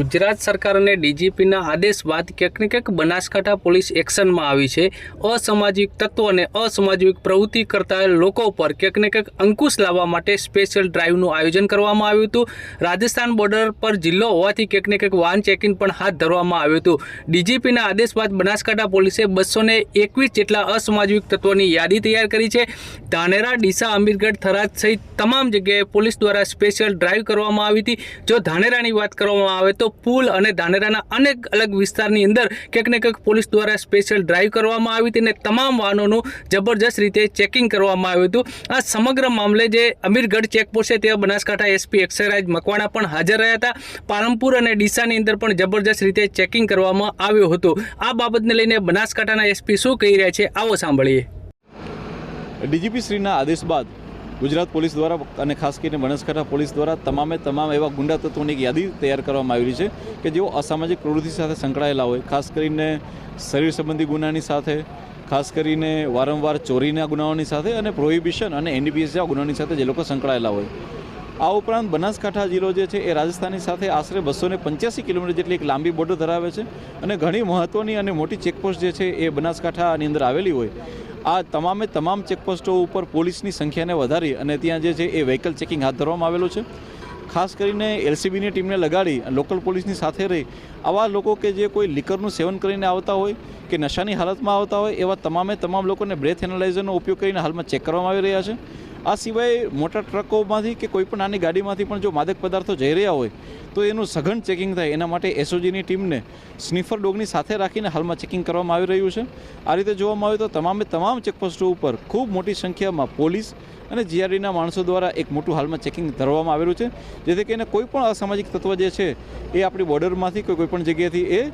ગુજરાત સરકાર અને ડીજીપીના આદેશ બાદ ક્યાંક ને ક્યાંક બનાસકાંઠા પોલીસ એક્શનમાં આવી છે. અસામાજિક તત્વો અને અસામાજિક પ્રવૃત્તિ કરતા લોકો પર ક્યાંક ને ક્યાંક અંકુશ લાવવા માટે સ્પેશિયલ ડ્રાઈવનું આયોજન કરવામાં આવ્યું હતું. રાજસ્થાન બોર્ડર પર જિલ્લો હોવાથી ક્યાંક ને ક્યાંક વાહન ચેકિંગ પણ હાથ ધરવામાં આવ્યું હતું. ડીજીપીના આદેશ બાદ બનાસકાંઠા પોલીસે બસો એકવીસ જેટલા અસામાજિક તત્વોની યાદી તૈયાર કરી છે. ધાનેરા, ડીસા, અમીરગઢ, થરાદ સહિત તમામ જગ્યાએ પોલીસ દ્વારા સ્પેશિયલ ડ્રાઈવ કરવામાં આવી હતી. જો ધાનેરાની વાત કરવામાં આવે તો પુલ અને ધાનેરાના અનેક અલગ વિસ્તારની અંદર ક્યાંક ને ક્યાંક પોલીસ દ્વારા સ્પેશિયલ ડ્રાઈવ કરવામાં આવી હતી અને તમામ વાહનોનું જબરજસ્ત રીતે ચેકિંગ કરવામાં આવ્યું હતું. આ સમગ્ર મામલે જે અમીરગઢ ચેકપોસ્ટ છે ત્યાં બનાસકાંઠા એસપી એક્સરાજ મકવાણા પણ હાજર રહ્યા હતા. પાલનપુર અને ડીસાની અંદર પણ જબરજસ્ત રીતે ચેકિંગ કરવામાં આવ્યું હતું. આ બાબતને લઈને બનાસકાંઠાના એસપી શું કહી રહ્યા છે? આવો સાંભળીએ. ડીજીપી શ્રીના આદેશ બાદ ગુજરાત પોલીસ દ્વારા અને ખાસ કરીને બનાસકાંઠા પોલીસ દ્વારા તમામે તમામ એવા ગુંડા તત્વોની એક યાદી તૈયાર કરવામાં આવેલી છે કે જેઓ અસામાજિક પ્રવૃત્તિ સાથે સંકળાયેલા હોય. ખાસ કરીને શરીર સંબંધી ગુનાની સાથે, ખાસ કરીને વારંવાર ચોરીના ગુનાઓની સાથે અને પ્રોહિબિશન અને એનડીપીએસ ગુનાઓની સાથે જે લોકો સંકળાયેલા હોય. આ ઉપરાંત બનાસકાંઠા જિલ્લો જે છે એ રાજસ્થાનની સાથે આશરે બસો ને પંચ્યાસી કિલોમીટર જેટલી એક લાંબી બોર્ડર ધરાવે છે અને ઘણી મહત્ત્વની અને મોટી ચેકપોસ્ટ જે છે એ બનાસકાંઠાની અંદર આવેલી હોય. આ તમામે તમામ ચેકપોસ્ટો ઉપર પોલીસની સંખ્યાને વધારી અને ત્યાં જે છે એ વ્હીકલ ચેકિંગ હાથ ધરવામાં આવેલું છે. ખાસ કરીને એલસીબીની ટીમને લગાડી લોકલ પોલીસની સાથે રહી. આવા લોકો કે જે કોઈ લિકરનું સેવન કરીને આવતા હોય કે નશાની હાલતમાં આવતા હોય એવા તમામે તમામ લોકોને બ્રેથ એનાલાઇઝરનો ઉપયોગ કરીને હાલમાં ચેક કરવામાં આવી રહ્યા છે. આ સિવાય મોટા ટ્રકોમાંથી કે કોઈ પણ નાની ગાડીમાંથી પણ જો માદક પદાર્થો જઈ રહ્યા હોય, તો એનું સઘન ચેકિંગ થાય. એના માટે એસઓજીની ટીમને સ્નીફર ડોગની સાથે રાખીને હાલમાં ચેકિંગ કરવામાં આવી રહ્યું છે. આ રીતે જોવામાં આવે તો તમામે તમામ ચેકપોસ્ટો ઉપર ખૂબ મોટી સંખ્યામાં પોલીસ અને જીઆરડીના માણસો દ્વારા એક મોટું હાલમાં ચેકિંગ ધરવામાં આવેલું છે. જેથી કરીને કોઈ પણ અસામાજિક તત્વ જે છે, એ આપણી બોર્ડરમાંથી કોઈ પણ જગ્યાએથી એ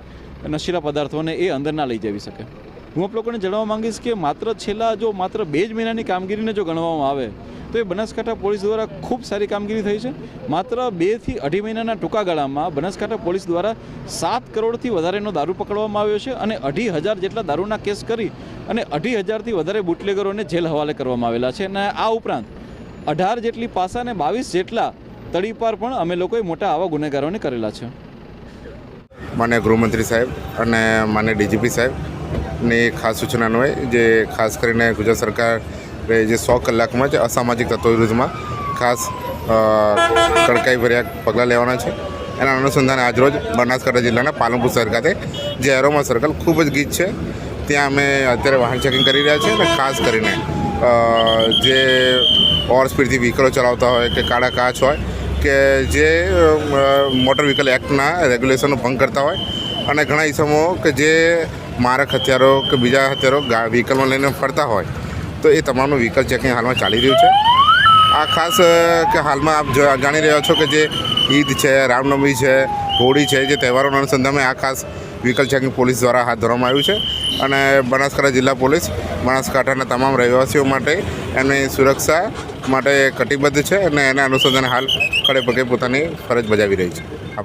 નશીલા પદાર્થોને એ અંદર ના લઈ જવી શકે. હું આપ લોકોને જણાવવા માંગીશ કે માત્ર છેલ્લા જો માત્ર બે જ મહિનાની કામગીરીને જો ગણવામાં આવે, તો એ બનાસકાંઠા પોલીસ દ્વારા ખૂબ સારી કામગીરી થઈ છે. માત્ર બેથી અઢી મહિનાના ટૂંકા ગાળામાં બનાસકાંઠા પોલીસ દ્વારા સાત કરોડથી વધારેનો દારૂ પકડવામાં આવ્યો છે અને અઢી હજાર જેટલા દારૂના કેસ કરી અને અઢી હજારથી વધારે બુટલેગરોને જેલ હવાલે કરવામાં આવેલા છે. અને આ ઉપરાંત અઢાર જેટલી પાસા અને બાવીસ જેટલા તડીપાર પણ અમે લોકોએ મોટા આવા ગુનેગારોને કરેલા છે. મને ગૃહમંત્રી સાહેબ અને મને ડીજીપી સાહેબની ખાસ સૂચનાનો હોય, જે ખાસ કરીને ગુજરાત સરકારે જે સો કલાકમાં જ અસામાજિક તત્વો વિરુદ્ધમાં ખાસ કડકાઈ ભર્યા પગલાં લેવાના છે. એના અનુસંધાને આજરોજ બનાસકાંઠા જિલ્લાના પાલનપુર શહેર ખાતે જે એરોમા સર્કલ ખૂબ જ ગીત છે. ત્યાં અમે અત્યારે વાહન ચેકિંગ કરી રહ્યા છીએ અને ખાસ કરીને જે ઓવર સ્પીડથી વ્હીકલો ચલાવતા હોય કે કાળા કાચ હોય કે જે મોટર વ્હીકલ એક્ટના રેગ્યુલેશનનો ભંગ કરતા હોય અને ઘણા ઇસમો કે જે મારક હથિયારો કે બીજા હથિયારો વ્હીકલમાં લઈને ફરતા હોય, તો એ તમામનું વ્હીકલ ચેકિંગ હાલમાં ચાલી રહ્યું છે. આ ખાસ કે હાલમાં આપ જાણી રહ્યા છો કે જે ઈદ છે, રામનવમી છે, હોળી છે, જે તહેવારોના અનુસંધાને આ ખાસ વ્હીકલ ચેકિંગ પોલીસ દ્વારા હાથ ધરવામાં આવ્યું છે. અને બનાસકાંઠા જિલ્લા પોલીસ, બનાસકાંઠાના તમામ રહેવાસીઓ માટે એમની સુરક્ષા માટે કટિબદ્ધ છે અને એના અનુસંધાને હાલ ખડે પગે પોતાની ફરજ બજાવી રહી છે.